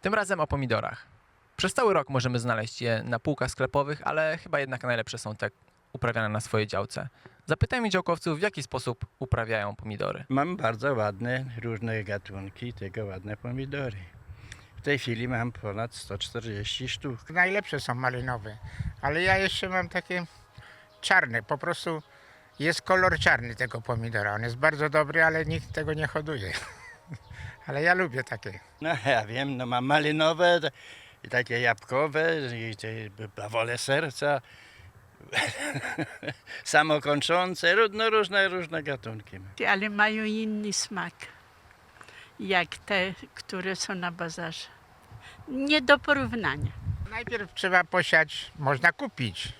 Tym razem o pomidorach. Przez cały rok możemy znaleźć je na półkach sklepowych, ale chyba jednak najlepsze są te uprawiane na swojej działce. Zapytajmy działkowców, w jaki sposób uprawiają pomidory. Mam bardzo ładne, różne gatunki, tego ładne pomidory. W tej chwili mam ponad 140 sztuk. Najlepsze są malinowe, ale ja jeszcze mam takie czarne. Po prostu jest kolor czarny tego pomidora. On jest bardzo dobry, ale nikt tego nie hoduje. ale ja lubię takie. No ja wiem, no mam malinowe, i takie jabłkowe, i te bawole serca, samokończące, ró- no różne, różne gatunki. ale mają inny smak, jak te, które są na bazarze. Nie do porównania. Najpierw trzeba posiać, można kupić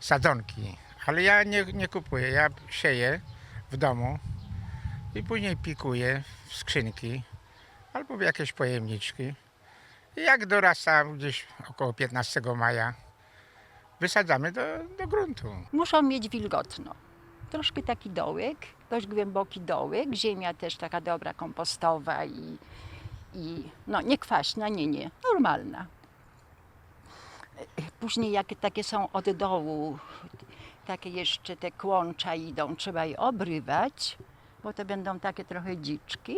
sadzonki, ale ja nie, nie kupuję. Ja sieję w domu i później pikuję w skrzynki albo w jakieś pojemniczki. I jak dorasta gdzieś około 15 maja, wysadzamy do, do gruntu. muszą mieć wilgotno. Troszkę taki dołek, dość głęboki dołek, ziemia też taka dobra, kompostowa i, i no nie kwaśna, nie, nie, normalna. Później jak takie są od dołu, takie jeszcze te kłącza idą, trzeba je obrywać, bo to będą takie trochę dziczki.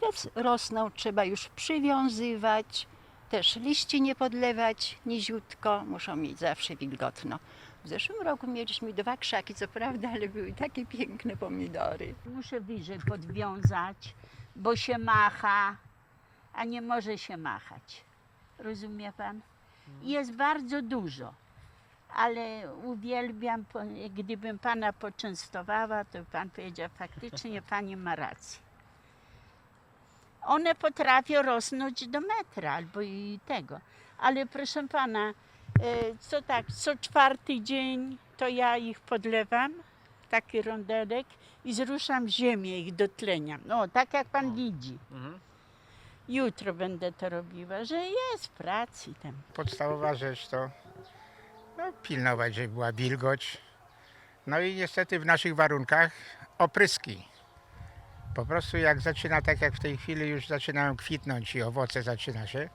Teraz rosną, trzeba już przywiązywać, też liści nie podlewać niziutko, muszą mieć zawsze wilgotno. W zeszłym roku mieliśmy dwa krzaki, co prawda, ale były takie piękne pomidory. Muszę wyżej podwiązać, bo się macha, a nie może się machać. Rozumie pan? Jest bardzo dużo, ale uwielbiam, gdybym pana poczęstowała, to pan powiedział, faktycznie pani ma rację. One potrafią rosnąć do metra albo i tego, ale proszę pana, e, co tak, co czwarty dzień to ja ich podlewam, taki rondelek i zruszam ziemię ich do tlenia. No, tak jak pan widzi. Jutro będę to robiła, że jest pracy tam. Podstawowa rzecz to no, pilnować, żeby była wilgoć. No i niestety w naszych warunkach opryski. Po prostu jak zaczyna, tak jak w tej chwili już zaczynają kwitnąć i owoce zaczyna się,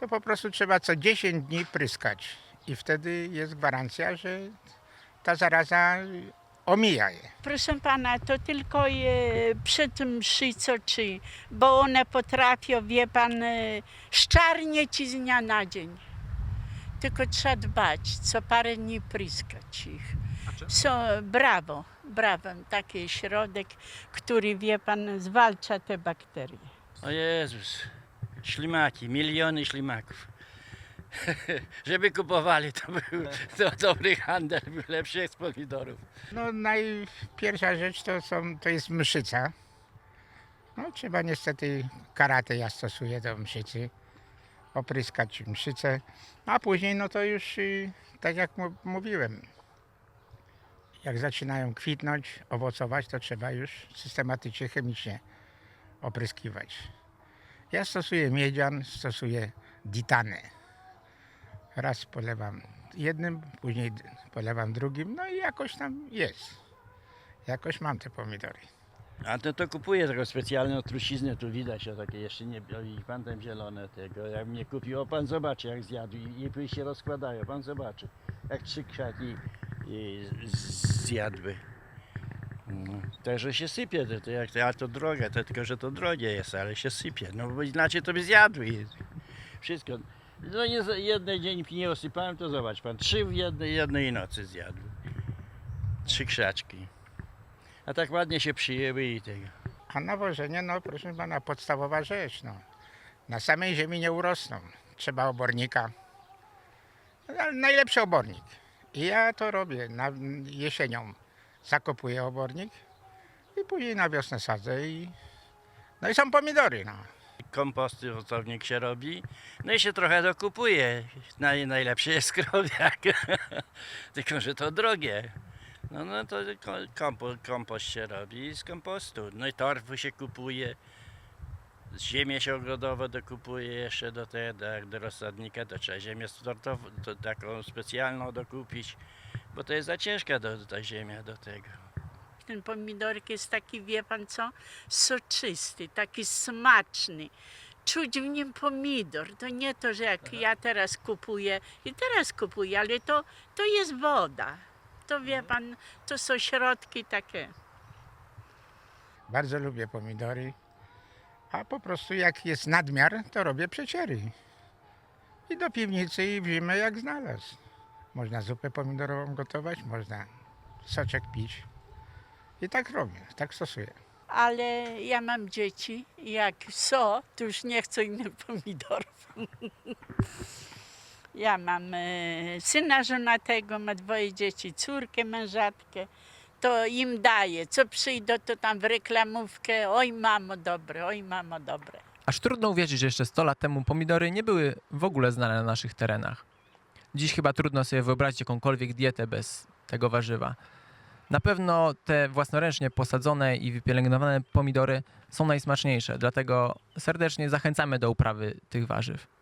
to po prostu trzeba co 10 dni pryskać. I wtedy jest gwarancja, że ta zaraza omija je. Proszę pana, to tylko e, przed mszy co czy, bo one potrafią, wie pan, e, szczarnieć i z dnia na dzień. Tylko trzeba dbać, co parę dni pryskać ich. Są, brawo, brawo, taki środek, który, wie pan, zwalcza te bakterie. O Jezus, ślimaki, miliony ślimaków. Żeby kupowali, to był to dobry handel, był lepszy z pomidorów. No najpierwsza rzecz to, są, to jest mszyca. No trzeba niestety, karate ja stosuję do mszycy, opryskać mszycę, a później no to już tak jak mówiłem, jak zaczynają kwitnąć, owocować, to trzeba już systematycznie, chemicznie opryskiwać. Ja stosuję miedzian, stosuję ditanę. Raz polewam jednym, później polewam drugim, no i jakoś tam jest. Jakoś mam te pomidory. A to, to kupuję taką specjalną truciznę, tu widać, o takie jeszcze nie, i pan tam zielone tego, jak mnie kupił, o pan zobaczy jak zjadł i, i się rozkładają, pan zobaczy, jak trzy kwiatki zjadły. No, także się sypie, to, to jak to, a to drogie, to tylko, że to drogie jest, ale się sypie, no bo inaczej to by zjadły wszystko. No jednej dzień nie osypałem, to zobacz pan, trzy w jednej, jednej nocy zjadły. Trzy krzaczki. A tak ładnie się przyjęły i tego. A nawożenie, no proszę pana, podstawowa rzecz. No. Na samej ziemi nie urosną. Trzeba obornika. No, ale najlepszy obornik. I ja to robię na jesienią. Zakopuję obornik i później na wiosnę sadzę i no i są pomidory. No. Komposty owocownik się robi, no i się trochę dokupuje. Naj, najlepszy jest krowiak, tylko że to drogie. No, no to ko- kompo, kompost się robi z kompostu. No i torfu się kupuje, ziemię się ogrodowo dokupuje jeszcze do, te, do, rozsadnika, to trzeba ziemię tortową, to taką specjalną dokupić, bo to jest za ciężka do, ta ziemia do tego. Ten pomidorek jest taki, wie pan co, soczysty, taki smaczny. czuć w nim pomidor. To nie to, że jak ja teraz kupuję, i teraz kupuję, ale to, to jest woda. To wie pan, to są środki takie. Bardzo lubię pomidory, a po prostu jak jest nadmiar, to robię przeciery. I do piwnicy i w zimę jak znalazł. Można zupę pomidorową gotować, można soczek pić. I tak robię, tak stosuję. Ale ja mam dzieci i jak są, to już nie chcą innych pomidorów. ja mam e, syna żonatego, ma dwoje dzieci, córkę, mężatkę. To im daję. Co przyjdą, to tam w reklamówkę. Oj, mamo, dobre, oj, mamo, dobre. Aż trudno uwierzyć, że jeszcze 100 lat temu pomidory nie były w ogóle znane na naszych terenach. Dziś chyba trudno sobie wyobrazić jakąkolwiek dietę bez tego warzywa. Na pewno te własnoręcznie posadzone i wypielęgnowane pomidory są najsmaczniejsze, dlatego serdecznie zachęcamy do uprawy tych warzyw.